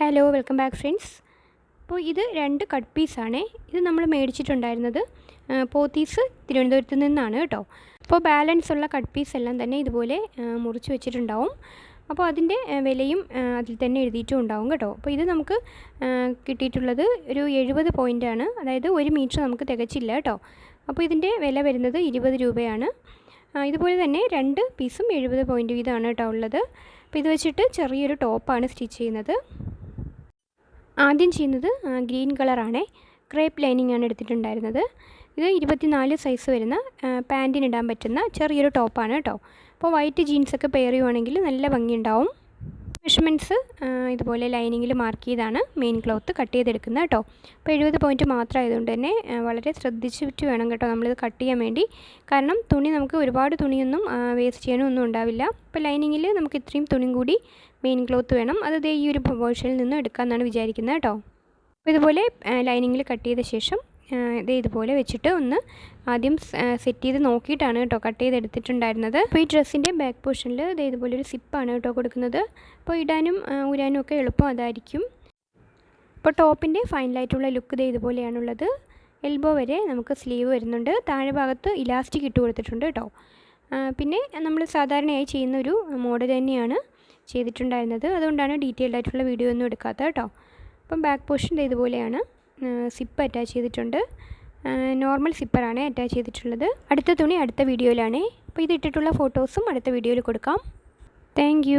Hello welcome back friends അപ്പോൾ ഇത് രണ്ട് കട്ട് പീസാണ് ഇത് നമ്മൾ മേടിച്ചിട്ടുണ്ടായിരുന്നത് പോത്തീസ് തിരുവനന്തപുരത്ത് നിന്നാണ് കേട്ടോ. അപ്പോൾ ബാലൻസ് ഉള്ള കട്ട് പീസ് എല്ലാം തന്നെ ഇതുപോലെ മുറിച്ച് വെച്ചിട്ടുണ്ടാവും. അപ്പോൾ അതിന്റെ വിലയും അതിൽ തന്നെ എഴുതിയിട്ടും ഉണ്ടാവും കേട്ടോ. അപ്പോൾ ഇത് നമുക്ക് കിട്ടിയിട്ടുള്ളത് ഒരു എഴുപത് ആണ്. അതായത് ഒരു മീറ്റർ നമുക്ക് തികച്ചില്ല കേട്ടോ. അപ്പോൾ ഇതിന്റെ വില വരുന്നത് ഇരുപത് രൂപയാണ്. ഇതുപോലെ തന്നെ രണ്ട് പീസും എഴുപത് പോയിന്റ് വീതമാണ് കേട്ടോ ഉള്ളത്. അപ്പോൾ ഇത് വെച്ചിട്ട് ചെറിയൊരു ടോപ്പാണ് സ്റ്റിച്ച് ചെയ്യുന്നത്. ആദ്യം ചെയ്യുന്നത് ഗ്രീൻ കളറാണ്. ക്രേപ്പ് ലൈനിങ് ആണ് എടുത്തിട്ടുണ്ടായിരുന്നത്. ഇത് ഇരുപത്തിനാല് സൈസ് വരുന്ന പാന്റിനിടാൻ പറ്റുന്ന ചെറിയൊരു ടോപ്പാണ് കേട്ടോ. അപ്പോൾ വൈറ്റ് ജീൻസൊക്കെ പെയർ ചെയ്യുവാണെങ്കിൽ നല്ല ഭംഗിയുണ്ടാവും. മെഷർമെന്റ്സ് ഇതുപോലെ ലൈനിങ്ങിൽ മാർക്ക് ചെയ്താണ് മെയിൻ ക്ലോത്ത് കട്ട് ചെയ്തെടുക്കുന്നത് കേട്ടോ. അപ്പോൾ എഴുപത് പോയിന്റ് മാത്രമായതുകൊണ്ട് തന്നെ വളരെ ശ്രദ്ധിച്ചിട്ട് വേണം കേട്ടോ നമ്മളിത് കട്ട് ചെയ്യാൻ വേണ്ടി. കാരണം തുണി നമുക്ക് ഒരുപാട് തുണിയൊന്നും വേസ്റ്റ് ചെയ്യാനും ഒന്നും ഉണ്ടാവില്ല. അപ്പോൾ ലൈനിങ്ങിൽ നമുക്ക് ഇത്രയും തുണിയും കൂടി മെയിൻ ക്ലോത്ത് വേണം. അത് ദേ ഈ ഒരു പ്രൊപ്പോഷനിൽ നിന്നും എടുക്കാമെന്നാണ് വിചാരിക്കുന്നത് കേട്ടോ. അപ്പോൾ ഇതുപോലെ ലൈനിങ്ങിൽ കട്ട് ചെയ്ത ശേഷം ദേ ഇതുപോലെ വെച്ചിട്ട് ഒന്ന് ആദ്യം സെറ്റ് ചെയ്ത് നോക്കിയിട്ടാണ് കേട്ടോ കട്ട് ചെയ്ത് ചെയ്തെടുത്തിട്ടുണ്ടായിരുന്നത് അപ്പോൾ ഈ ഡ്രസ്സിന്റെ ബാക്ക് പോർഷനിൽ ഇത് ഇതുപോലെ ഒരു സിപ്പാണ് കേട്ടോ കൊടുക്കുന്നത്. അപ്പോൾ ഇടാനും ഊരാനും ഒക്കെ എളുപ്പം അതായിരിക്കും. അപ്പോൾ ടോപ്പിന്റെ ഫൈനലായിട്ടുള്ള ലുക്ക് ഇത് ഇതുപോലെയാണുള്ളത്. എൽബോ വരെ നമുക്ക് സ്ലീവ് വരുന്നുണ്ട്. താഴെ ഭാഗത്ത് ഇലാസ്റ്റിക് ഇട്ട് കൊടുത്തിട്ടുണ്ട് കേട്ടോ. പിന്നെ നമ്മൾ സാധാരണയായി ചെയ്യുന്ന ഒരു മോഡൽ തന്നെയാണ് ചെയ്തിട്ടുണ്ടായിരുന്നത്. അതുകൊണ്ടാണ് ഡീറ്റെയിൽഡ് ആയിട്ടുള്ള വീഡിയോ ഒന്നും എടുക്കാത്തത് കേട്ടോ. അപ്പം ബാക്ക് പോർഷൻ ഇതുപോലെയാണ്. സിപ്പ് അറ്റാച്ച് ചെയ്തിട്ടുണ്ട്. നോർമൽ സിപ്പറാണ് അറ്റാച്ച് ചെയ്തിട്ടുള്ളത്. അടുത്ത തുണി അടുത്ത വീഡിയോയിലാണ്. അപ്പോൾ ഇത് ഇട്ടിട്ടുള്ള ഫോട്ടോസും അടുത്ത വീഡിയോയിൽ കൊടുക്കാം. താങ്ക്